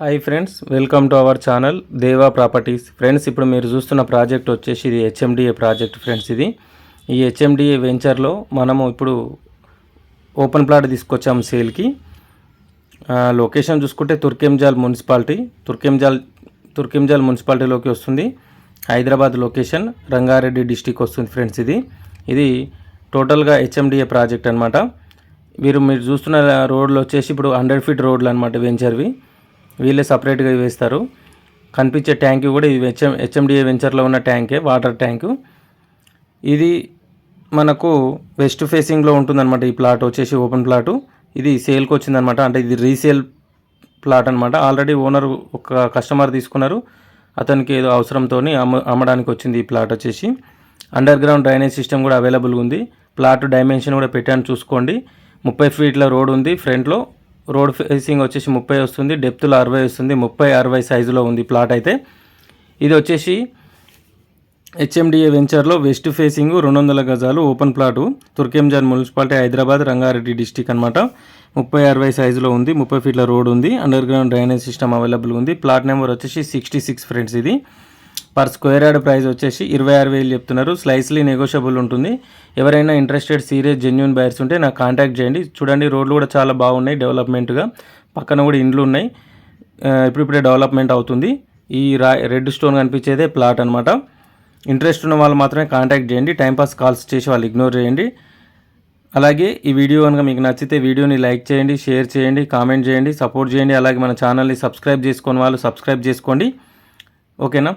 Hi friends welcome to our channel Deva properties friends ఇప్పుడు మీరు చూస్తున్న ప్రాజెక్ట్ వచ్చేసి ఇది హెచ్ఎండిఏ ప్రాజెక్ట్ ఫ్రెండ్స్ ఇది. ఈ హెచ్ఎండిఏ వెంచర్లో మనము ఇప్పుడు ఓపెన్ ప్లాట్ తీసుకొచ్చాము సేల్కి లొకేషన్ చూసుకుంటే తుర్కెంజాల్ మున్సిపాలిటీ తుర్కెంజాల్ తుర్కెంజాల్ మున్సిపాలిటీలోకి వస్తుంది. హైదరాబాద్ లొకేషన్ రంగారెడ్డి డిస్టిక్ వస్తుంది ఫ్రెండ్స్ ఇది. ఇది టోటల్గా హెచ్ఎండిఏ ప్రాజెక్ట్ అనమాట వీరు మీరు చూస్తున్న రోడ్లు వచ్చేసి ఇప్పుడు హండ్రెడ్ ఫీట్ రోడ్లు అనమాట వెంచర్వి వీళ్ళే సపరేట్గా వేస్తారు. కనిపించే ట్యాంక్ కూడా ఇవి హెచ్ఎం హెచ్ఎండిఏ వెంచర్లో ఉన్న ట్యాంకే వాటర్ ట్యాంకు. ఇది మనకు వెస్ట్ ఫేసింగ్లో ఉంటుందన్నమాట ఈ ప్లాట్ వచ్చేసి ఓపెన్ ప్లాటు ఇది సేల్కి వచ్చిందనమాట అంటే ఇది రీసేల్ ప్లాట్ అనమాట ఆల్రెడీ ఓనర్ ఒక కస్టమర్ తీసుకున్నారు. అతనికి ఏదో అవసరంతో అమ్మ అమ్మడానికి వచ్చింది ఈ ప్లాట్ వచ్చేసి. అండర్ గ్రౌండ్ డ్రైనేజ్ సిస్టమ్ కూడా అవైలబుల్ ఉంది. ప్లాట్ డైమెన్షన్ కూడా పెట్టాను చూసుకోండి. ముప్పై ఫీట్ల రోడ్ ఉంది. ఫ్రంట్లో రోడ్ ఫేసింగ్ వచ్చేసి ముప్పై వస్తుంది డెప్త్లో అరవై వస్తుంది ముప్పై అరవై సైజులో ఉంది ప్లాట్ అయితే. ఇది వచ్చేసి హెచ్ఎండిఏ వెంచర్లో వెస్ట్ ఫేసింగ్ రెండు వందల గజాలు open plot Turkayamjal municipality Hyderabad Rangareddy district అనమాట ముప్పై అరవై సైజులో ఉంది ముప్పై ఫీట్ల రోడ్ ఉంది underground drainage system available ఉంది. ప్లాట్ నెంబర్ వచ్చేసి సిక్స్టీ సిక్స్ ఫ్రెండ్స్ ఇది. పర్ స్క్వేర్ యార్డ్ ప్రైస్ వచ్చేసి ఇరవై ఆరు వేలు చెప్తున్నారు. స్లైస్లీ నెగోషియబుల్ ఉంటుంది. ఎవరైనా ఇంట్రెస్టెడ్ సీరియస్ జెన్యున్ బయర్స్ ఉంటే నాకు కాంటాక్ట్ చేయండి. చూడండి రోడ్లు కూడా చాలా బాగున్నాయి డెవలప్మెంట్గా పక్కన కూడా ఇండ్లు ఉన్నాయి. ఇప్పుడిప్పుడే డెవలప్మెంట్ అవుతుంది. ఈ రా రెడ్ స్టోన్ కనిపించేదే ప్లాట్ అనమాట ఇంట్రెస్ట్ ఉన్న వాళ్ళు మాత్రమే కాంటాక్ట్ చేయండి. టైంపాస్ కాల్స్ చేసి వాళ్ళు ఇగ్నోర్ చేయండి. అలాగే ఈ వీడియో కనుక మీకు నచ్చితే వీడియోని లైక్ చేయండి షేర్ చేయండి కామెంట్ చేయండి సపోర్ట్ చేయండి. అలాగే మన ఛానల్ని సబ్స్క్రైబ్ చేసుకుని వాళ్ళు సబ్స్క్రైబ్ చేసుకోండి. ఓకేనా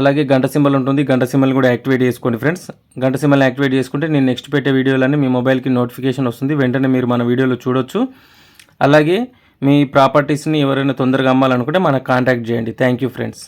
అలాగే గంట సింబల్ ఉంటుంది. గంట సింబల్ కూడా యాక్టివేట్ చేసుకోండి ఫ్రెండ్స్. గంట సింబల్ యాక్టివేట్ చేసుకుంటే నేను నెక్స్ట్ పెట్టే వీడియోలన్నీ మీ మొబైల్కి నోటిఫికేషన్ వస్తుంది. వెంటనే మీరు మన వీడియోలో చూడొచ్చు. అలాగే మీ ప్రాపర్టీస్ని ఎవరైనా తొందరగా అమ్మాలనుకుంటే మనకు కాంటాక్ట్ చేయండి. Thank you friends.